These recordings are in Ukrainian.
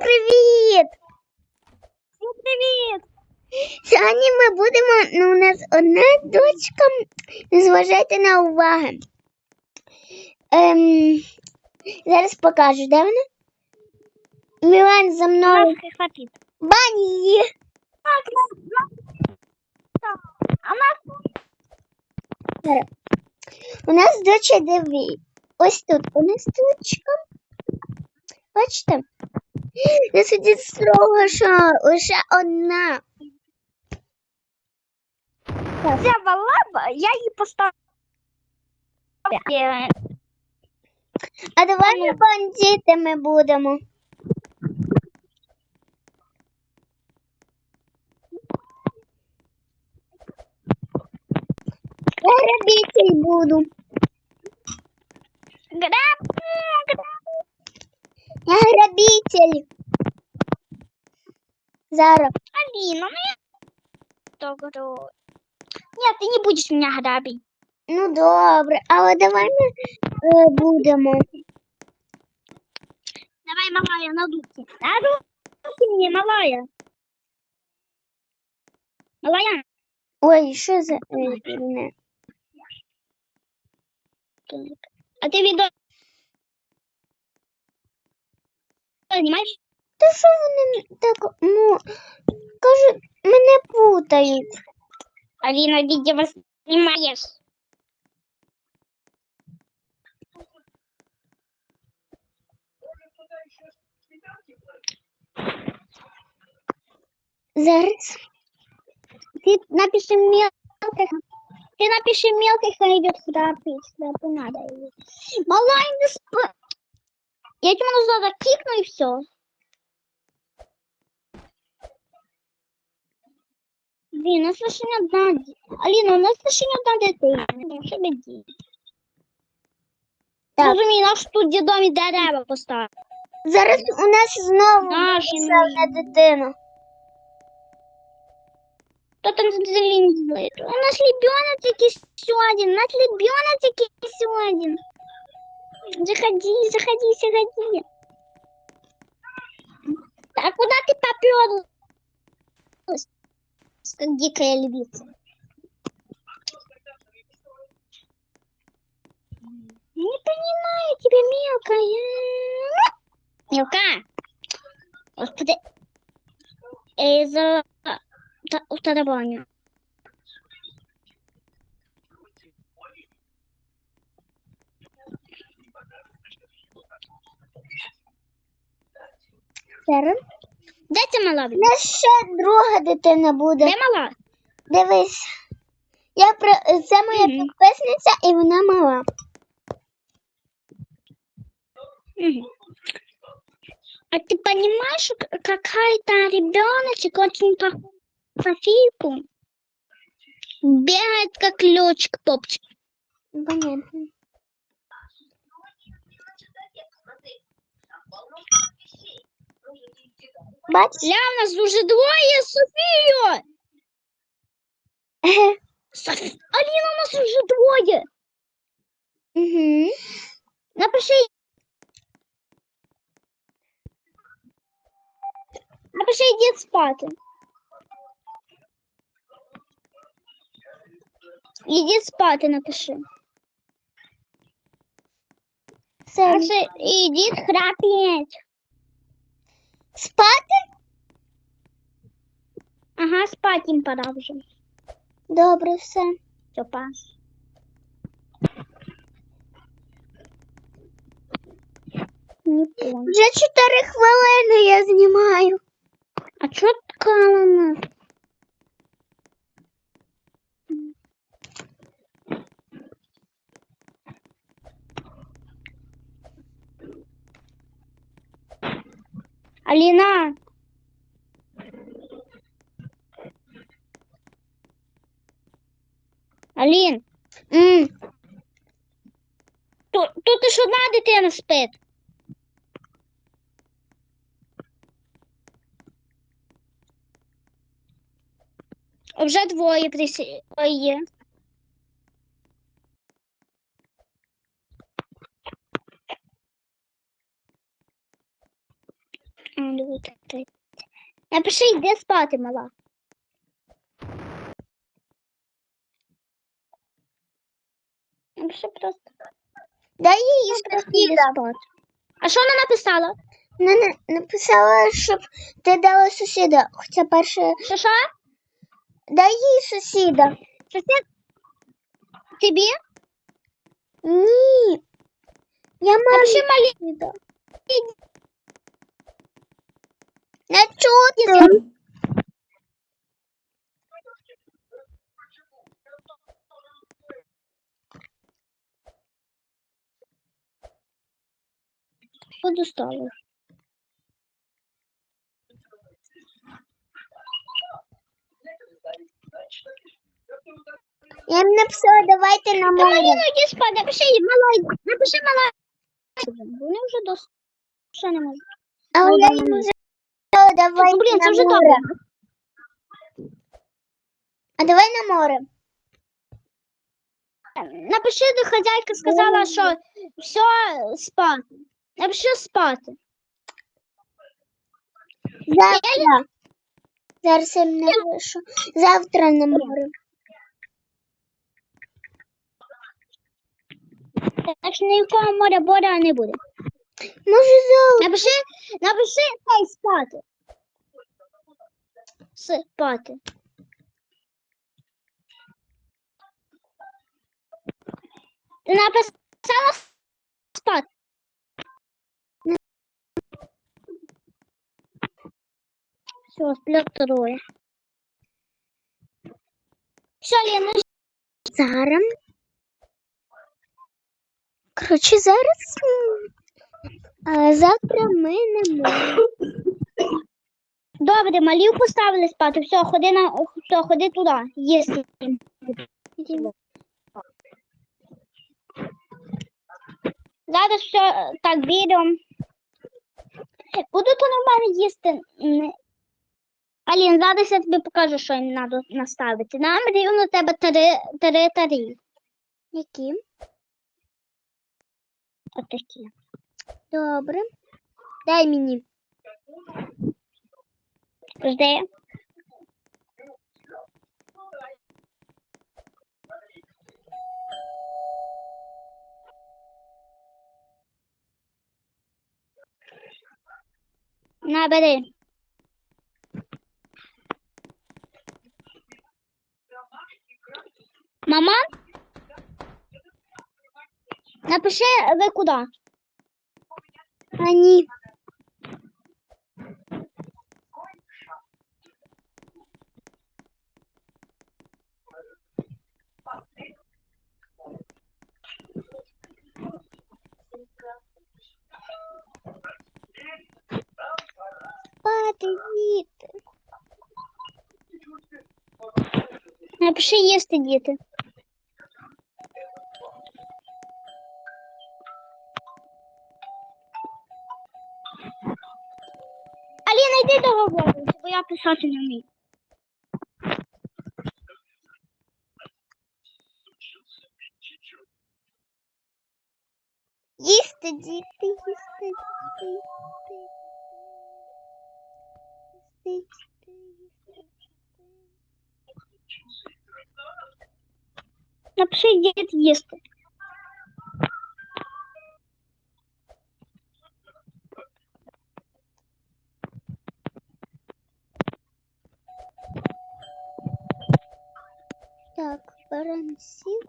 привіт! Всім привіт! Сьогодні ми будемо, ну, у нас одна дочка, не зважайте на уваги. Ем, зараз покажу, де вона? Мілан за мною. Бані! Зараз. У нас доча диви. Ось тут у нас дочка. Бачите? Не сидить строго, що лише одна. ця лаба, я її поставила. Е, А давай ми бандитами будемо. Я грабитель буду. Грабитель. Зараз. Алина, ну я что говорю. Нет, ты не будешь меня грабить. Ну добре, але давай ми е, будемо. Давай, малая, надуйте. Надуйте мне, малая. Малая. Ой, що за е? А ты видео снимаешь? Та що вони так, ну, кажуть, мене путають. Алина, видео снимаешь. Зараз. Ты напиши мелких. Ты напиши мелких, а идет сюда пить. Да, надо. Малая, не сп... Я тебе назад кикну и все. Блин, у нас лише не одна. Аліна, у нас лише не одна дитина. Що. Розумію, наш тут дідомі дерева поставити. Зараз у нас знову Наші одна дитина. Кто там злит? У нас ребенок еще один. У нас ребенок еще один. Заходи, заходи, заходи. А куда ты поперлась? Как дикая львица. Не понимаю тебя, мелкая. Мелка. Господи. Э, за... Де ця мала? У нас ще друга дитина буде. Де мала? Дивись. Я про... Це моя Мгм. підписниця і вона мала. Мгм. А ты понимаешь, какая-то ребеночек очень похож на Софийку? Бегает как летчик попчик. Понятно. Бачиш? Ля, у нас уже двое, Софию! Соф- Алина, у нас уже двое! Угу. Напиши. Напиши, иди спать. Иди спать, напиши. Все. Напиши, иди храпеть. Спати? Спать им пора уже. Добре, все. Все, пас. Не понял. Вже 4 хвилини я знімаю. А чё ткала Алина! Алін, М, тут, тут ж одна дитина спить. Вже двоє присі... Ой, є. Напиши, йди спати, мала. Напиши просто. Дай їй сусіда. спати. А що вона написала? Вона на- написала, щоб ти дала сусіда. Хоча перше. Що що? Дай їй сусіда. Сосед? Тобі? Ні. Я маю Напиши малі. Не чути. Буду столу. Я їм написала, давайте на Та море. Маріна, йди спати, напиши їй, мала. Напиши мала. Вони вже до що не можуть. Але я їм вже написала, давайте Ну, блін, це на вже море. добре. А давай на море. Напиши, де хазяйка сказала, що все Спати. Напиши спати. Завтра. Зараз я їм напишу. Завтра на море. Так що ніякого моря боря не буде. Може завтра. Напиши, напиши хай спати. Спати. Ти написала спати. Все, сплю второе. Все, Лена, Зараз. Коротше, зараз. А завтра ми на море. добре, малів поставили спати. Все, ходи на все, ходи туди. Їсти. Зараз все так відео. Буду то нормально їсти. Алін, зараз я тобі покажу, що їм треба наставити. Нам рівно тебе три, три тарі. Які? Отакі. Добре. Дай мені. Жди. Набери. Напиши ви куди. А ні. Спати, діти. Напиши їсти, діти. Аліна, йди договорюйся, бо я писати не вмію. Їсти, діти, їсти, діти, їсти. Їсти, їсти, їсти. Напиши діти їсти. Так, беремо всіх.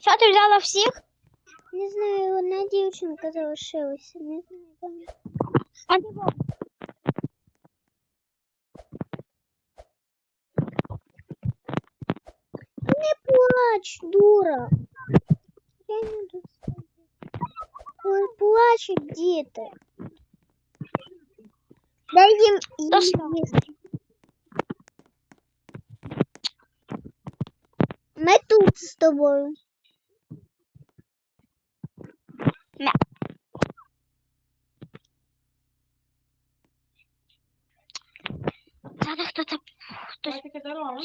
Що ти взяла всіх? Не знаю, одна дівчинка залишилася. Не знаю, там. А ти бо- Не плач, дура. Я не достаю. Ой, плачуть діти. Їм що? їсти. Ми тут з тобою. Зараз хто-то хтось Здорово.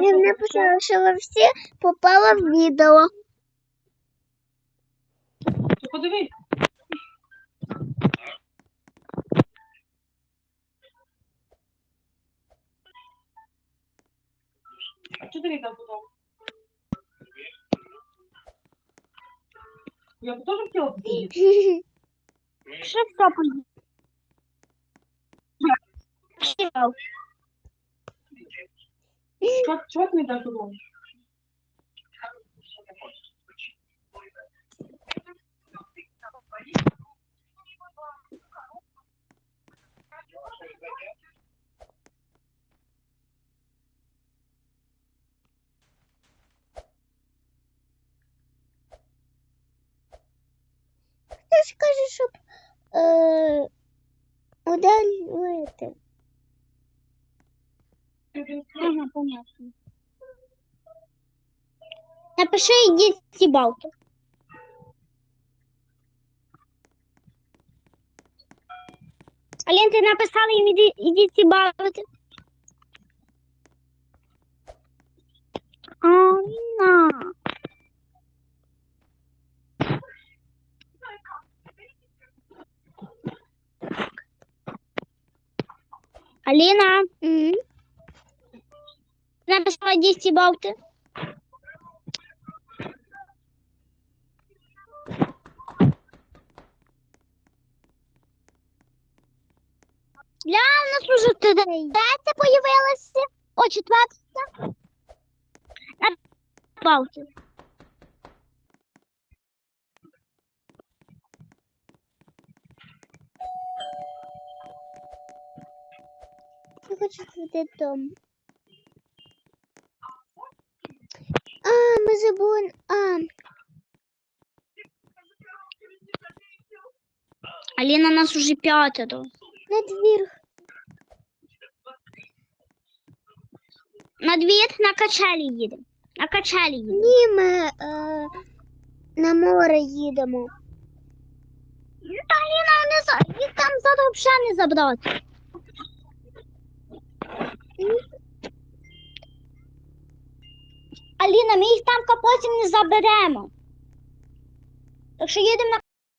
Написала, що ви всі попали в відео. Подивись. А чого ти не дав потом? Я бы тоже хотела посидеть. Що все поїде? Как, не дашь понятно. Напиши ідіть сібалки. Алін, ти написала їм іди- ідіть сібалки. Анна. Аліна, М? ти написала ідіть сібалки. Ля, у нас уже третя появилася. О, четверта. Палці. Я хочу зайти додому. А, ми забули. А, Аліна, нас уже п'ятеро. на двір. На двір на качелі їдемо. На качелі їдемо. Ні, ми е, на море їдемо. Та Аліна, вони за... їх там зараз взагалі не забрати. Ми їх там потім не заберемо. Так що їдемо на